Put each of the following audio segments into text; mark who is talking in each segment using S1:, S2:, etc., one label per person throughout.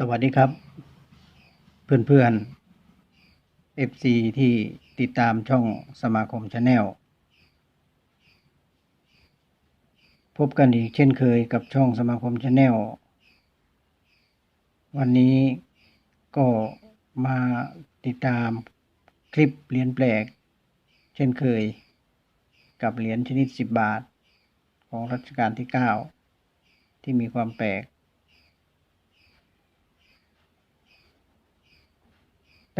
S1: สวัสดีครับ เพื่อนๆ FC ที่ติดตามช่องสมาคมชาแนลพบกันอีกเช่นเคยกับช่องสมาคมชาแนลวันนี้ก็มาติดตามคลิปเหรียญแปลก เช่นเคย กับเหรียญชนิด 10 บาท ของรัชกาลที่ 9 ที่มีความแปลก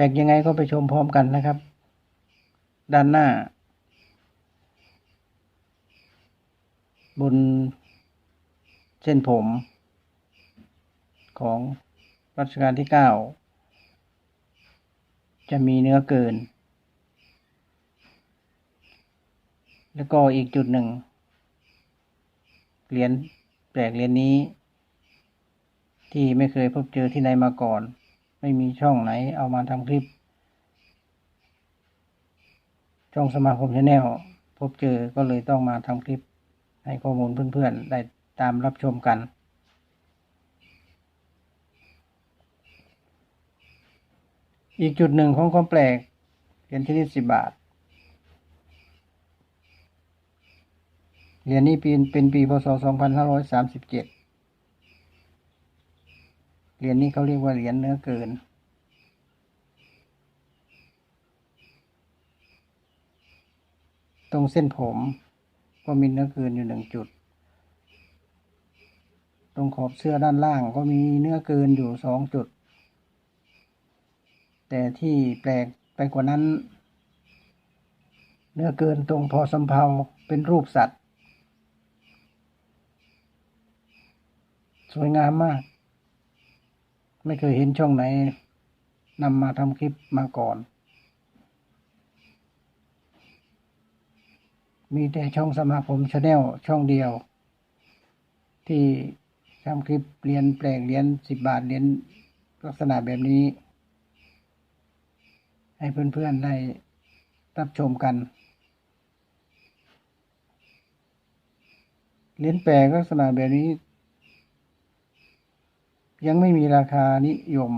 S1: ปลกยังไงก็ไปชมพร้อมกันนะครับ ด้านหน้า บนเส้นผม ของรัชกาลที่9จะมีเนื้อเกิน แล้วก็อีกจุดหนึ่ง เหรียญแปลกเหรียญนี้ ที่ไม่เคยพบเจอที่ไหนมาก่อน ไม่มีช่องไหนเอามาทำคลิป ช่องสมาคมชาแนลพบเจอก็เลยต้องมาทำคลิป ให้ข้อมูลเพื่อนๆ ได้ตามรับชมกัน อีกจุดหนึ่งของความแปลกเหรียญที่นี่สิบบาทเหรียญนี้ปีเป็นปีพศ 2537 เหรียญนี้เขาเรียกว่าเหรียญเนื้อเกิน ตรงเส้นผมก็มีเนื้อเกินอยู่หนึ่งจุด ตรงขอบเสื้อด้านล่างก็มีเนื้อเกินอยู่สองจุด แต่ที่แปลกไปกว่านั้น เนื้อเกินตรงพอสำเพาเป็นรูปสัตว์ สวยงามมาก ไม่เคยเห็นช่องไหนนำมาทำคลิปมาก่อน มีแต่ช่องสมาคมชาแนลช่องเดียว ที่ทำคลิปเรียนแปลกเรียนสิบบาทเรียนลักษณะแบบนี้ ให้เพื่อนๆได้รับชมกันเรียนแปลกลักษณะแบบนี้ ยังไม่มีราคานิยม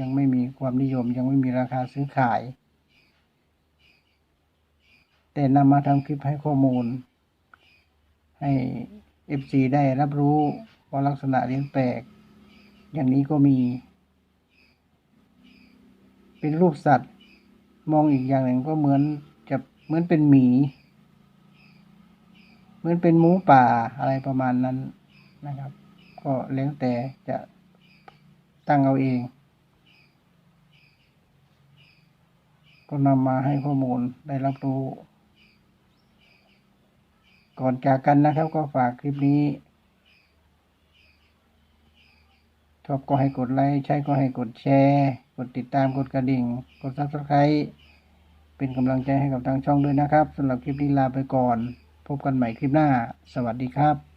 S1: ยังไม่มีความนิยม ยังไม่มีราคาซื้อขาย แต่นำมาทำคลิปให้ข้อมูล ให้ FC ได้รับรู้ว่าลักษณะเลี้ยงแปลก อย่างนี้ก็มี เป็นรูปสัตว์ มองอีกอย่างหนึ่งก็เหมือนจะเหมือนเป็นหมี เหมือนเป็นหมูป่าอะไรประมาณนั้นนะครับ ก็แล้วแต่จะตั้งเอาเอง ก็นำมาให้ข้อมูลได้รับรู้ ก่อนจากกันนะครับก็ฝากคลิปนี้ ชอบก็ให้กดไลค์ ใช่ก็ให้กดแชร์ กดติดตาม กดกระดิ่ง กด subscribe เป็นกำลังใจให้กับทางช่องด้วยนะครับสำหรับคลิปนี้ลาไปก่อน พบกันใหม่คลิปหน้า สวัสดีครับ